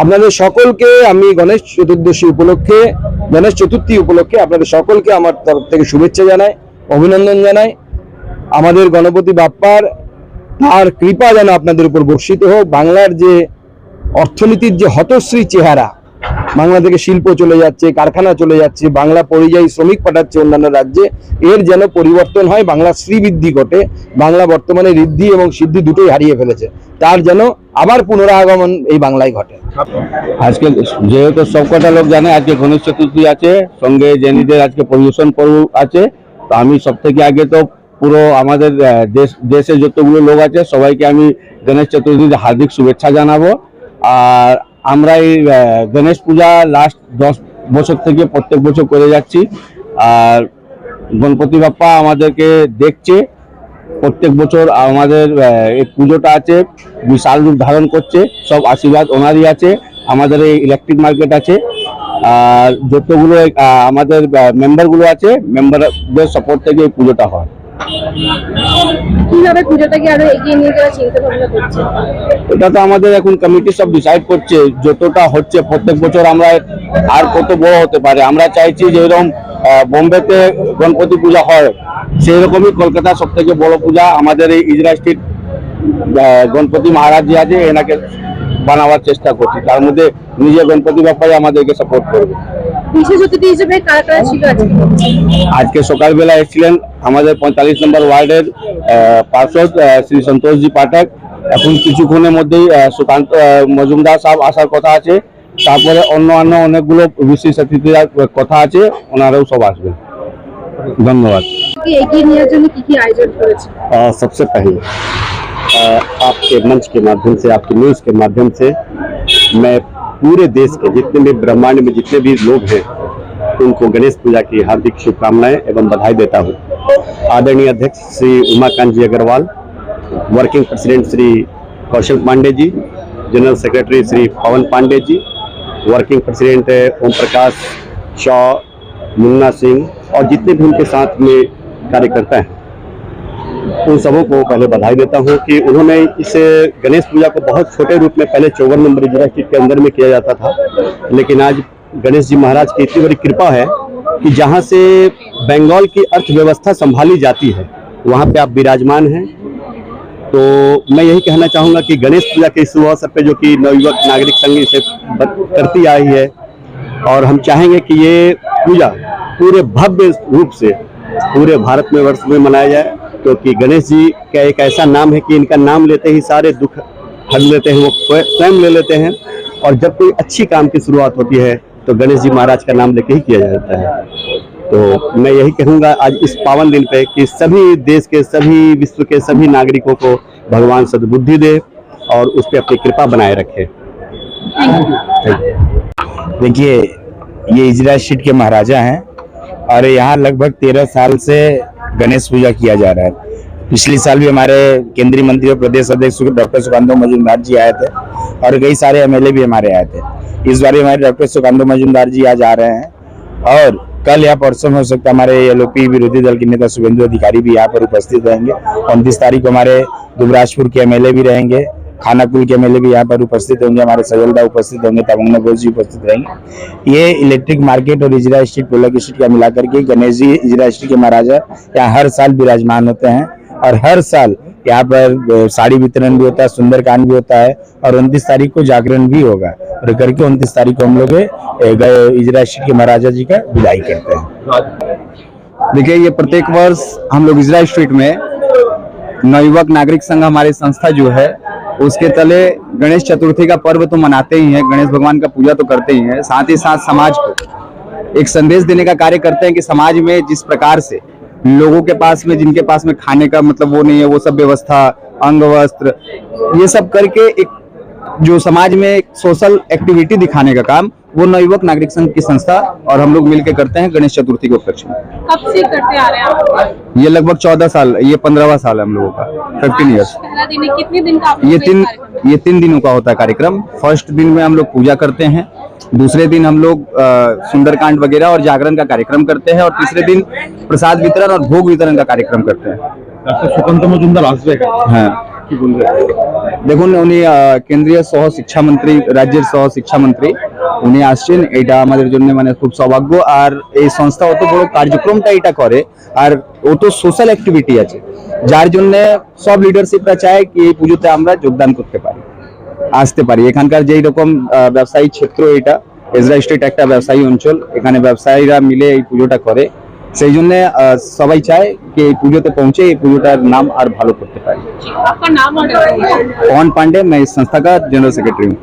আপনাদের সকলকে আমি গণেশ চতুর্দশী উপলক্ষে, গণেশ চতুর্থী উপলক্ষে আপনাদের সকলকে আমার তরফ থেকে শুভেচ্ছা জানাই, অভিনন্দন জানাই। আমাদের গণপতি বাপ্পার তার কৃপা যেন আপনাদের উপর বর্ষিত হোক। বাংলার যে অর্থনীতির যে হতশ্রী চেহারা, বাংলা থেকে শিল্প চলে যাচ্ছে, কারখানা চলে যাচ্ছে, বাংলা পরিযায়ী শ্রমিক পাঠাচ্ছে অন্যান্য রাজ্যে, এর যেন পরিবর্তন হয় বাংলা শ্রীবৃদ্ধি ঘটে, বাংলা বর্তমানে ঋদ্ধি এবং সিদ্ধি দুটোই হারিয়ে ফেলেছে। তার যেন আবার পুনরাগমন এই বাংলায় ঘটে। আজকে যেহেতু সবকটা লোক জানে, আজকে গণেশ চতুর্থী আছে, সঙ্গে জেনিদের আজকে পরিবেশন পর্ব আছে। তো আমি সব থেকে আগে তো পুরো আমাদের দেশ দেশে যতগুলো লোক আছে, সবাইকে আমি গণেশ চতুর্থীর হার্দিক শুভেচ্ছা জানাব। আর আমরা এই গণেশ পূজা লাস্ট দশ বছর থেকে প্রত্যেক বছর করে যাচ্ছি। আর গণপতি বাপ্পা আমাদেরকে দেখছে। প্রত্যেক বছর আমাদের এই পুজোটা আছে বিশাল রূপ ধারণ করছে সব আশীর্বাদ ওনারই আছে আমাদের এই ইলেকট্রিক মার্কেট আছে আর যতগুলো আমাদের মেম্বারগুলো আছে মেম্বারদের সাপোর্ট থেকে এই পুজোটা হয়। কীভাবে পুজোটাকে আরও এগিয়ে নিয়ে যাওয়ার চিন্তা ভাবনা করছে এটা তো আমাদের এখন কমিটি সব ডিসাইড করছে যতটা হচ্ছে প্রত্যেক বছর আমরা আর কত বড় হতে পারে। আমরা চাইছি যে এরকম বোম্বেতে গণপতি পূজা হয় সেই রকমই কলকাতার সব থেকে বড় পূজা আমাদের এই ইজরা স্ট্রিট গণপতি মহারাজ যে আছে এনাকে বানাবার চেষ্টা করছি। তার মধ্যে নিজে গণপতি বাপ্পাই আমাদেরকে সাপোর্ট করবে। আজকে? সকালবেলা এসেছিলেন আমাদের পঁয়তাল্লিশ নম্বর ওয়ার্ডের পার্ষদ শ্রী সন্তোষজি পাঠক। এখন কিছুক্ষণের মধ্যেই সুকান্ত মজুমদার সাহেব আসার কথা আছে। তারপরে অন্য অন্য অনেকগুলো বিশেষ অতিথিরা কথা আছে ওনারাও সব আসবেন। ধন্যবাদ কি এগিয়ে নেওয়ার জন্য কি কি আয়োজন করেছে अ, सबसे पहले अ, आपके मंच के माध्यम से आपके न्यूज़ के माध्यम से मैं पूरे देश के जितने भी ब्रह्मांड में जितने भी लोग हैं उनको गणेश पूजा की हार्दिक शुभकामनाएं एवं बधाई देता हूं आदरणीय अध्यक्ष Shri Umakant ji Agarwal working president Shri Kaushal Pandey ji general secretary Shri Pawan Pandey ji working president Om Prakash Shaw Munna Singh और जितने भी उनके साथ में कार्यकर्ता हैं, उन सबों को पहले बधाई देता हूँ कि उन्होंने इस गणेश पूजा को बहुत छोटे रूप में पहले चौवन नंबर जिला के अंदर में किया जाता था। लेकिन आज गणेश जी महाराज की इतनी बड़ी कृपा है कि जहाँ से बंगाल की अर्थव्यवस्था संभाली जाती है, वहाँ पे आप विराजमान हैं। तो मैं यही कहना चाहूँगा कि गणेश पूजा के इस अवसर पर जो कि नवयुवक नागरिक संघ इसे करती आई है, और हम चाहेंगे कि ये पूजा पूरे भव्य रूप से पूरे भारत में वर्ष में मनाया जाए क्योंकि तो गणेश जी का एक ऐसा नाम है कि इनका नाम लेते ही सारे दुख हर लेते हैं वो स्वयं ले लेते हैं। और जब कोई अच्छी काम की शुरुआत होती है तो गणेश जी महाराज का नाम लेके ही किया जाता है। तो मैं यही कहूँगा आज इस पावन दिन पे कि सभी देश के सभी विश्व के सभी नागरिकों को भगवान सद्बुद्धि दे और उस पर अपनी कृपा बनाए रखे। देखिए ये इजरा के महाराजा हैं। और यहाँ लगभग तेरह साल से गणेश पूजा किया जा रहा है। पिछले साल भी हमारे केंद्रीय मंत्री और प्रदेश अध्यक्ष डॉक्टर सुकांतो मजूमदार जी आए थे और कई सारे एमएलए भी हमारे आए थे। इस बार भी हमारे डॉक्टर सुकांतो मजूमदार जी आज आ रहे हैं और कल या परसों हो सकता है हमारे एलओपी विरोधी दल के नेता शुभेंदु अधिकारी भी यहाँ पर उपस्थित रहेंगे। उनतीस तारीख को हमारे दुबराजपुर के एमएलए भी रहेंगे। खानाकुल के एमएलए भी यहाँ पर उपस्थित होंगे, हमारे सजलदा उपस्थित होंगे तमंगना घोष जी उपस्थित रहेंगे। ये इलेक्ट्रिक मार्केट और इजरा स्ट्रीट पोलक स्ट्रीट का मिलाकर के गणेश जी इजरा स्ट्रीट के महाराजा यहाँ हर साल विराजमान होते हैं और हर साल यहाँ पर साड़ी वितरण भी होता है सुंदरकांड भी होता है और उनतीस तारीख को जागरण भी होगा और करके उनतीस तारीख को हम लोग इजरा स्ट्रीट के महाराजा जी का विदाई करते हैं। देखिए, ये प्रत्येक वर्ष हम लोग इजरा स्ट्रीट में नवयुवक नागरिक संघ, हमारी संस्था जो है उसके तले गणेश चतुर्थी का पर्व तो मनाते ही हैं, गणेश भगवान का पूजा तो करते ही हैं। साथ ही साथ समाज को एक संदेश देने का कार्य करते हैं कि समाज में जिस प्रकार से लोगों के पास में, जिनके पास में खाने का मतलब वो नहीं है, वो सब व्यवस्था, अंग वस्त्र, ये सब करके एक जो समाज में एक सोशल एक्टिविटी दिखाने का काम वो नवयुवक नागरिक संघ की संस्था और हम लोग मिलकर करते हैं गणेश चतुर्थी के उपलक्ष्य में। कब से करते आ रहे हैं ये लगभग चौदह साल ये पंद्रहवा साल है हम लोगों का फिफ्टीन ईयर्स कितने दिन का ये तीन ये तीन दिनों का होता है कार्यक्रम। फ़र्स्ट दिन में हम लोग पूजा करते हैं दूसरे दिन हम लोग सुंदरकांड वगैरह और जागरण का कार्यक्रम करते हैं और तीसरे दिन प्रसाद वितरण और भोग वितरण का कार्यक्रम करते हैं। हाँ। देखो उन्हें केंद्रीय सह शिक्षा मंत्री राज्य सह शिक्षा मंत्री উনি আসছেন এটা আমাদের জন্য মানে খুব সৌভাগ্য আর এই সংস্থা অত বড় কার্যক্রমটা এটা করে আর অত সোশ্যাল অ্যাক্টিভিটি আছে যার জন্য সব লিডারশিপরা চায় কি এই পুজোতে আমরা যোগদান করতে পারি আসতে পারি এখানকার যেই রকম আহ, ব্যবসায়ী ক্ষেত্র এটা এজরা স্ট্রিট একটা ব্যবসায়ী অঞ্চল এখানে ব্যবসায়ীরা মিলে এই পুজোটা করে সেই জন্য আহ, সবাই চায় কি এই পুজোতে পৌঁছে এই পুজোটার নাম আর ভালো করতে পারি आपका नाम और पवन पांडे मैं इस संस्था का जनरल सेक्रेटरी हूँ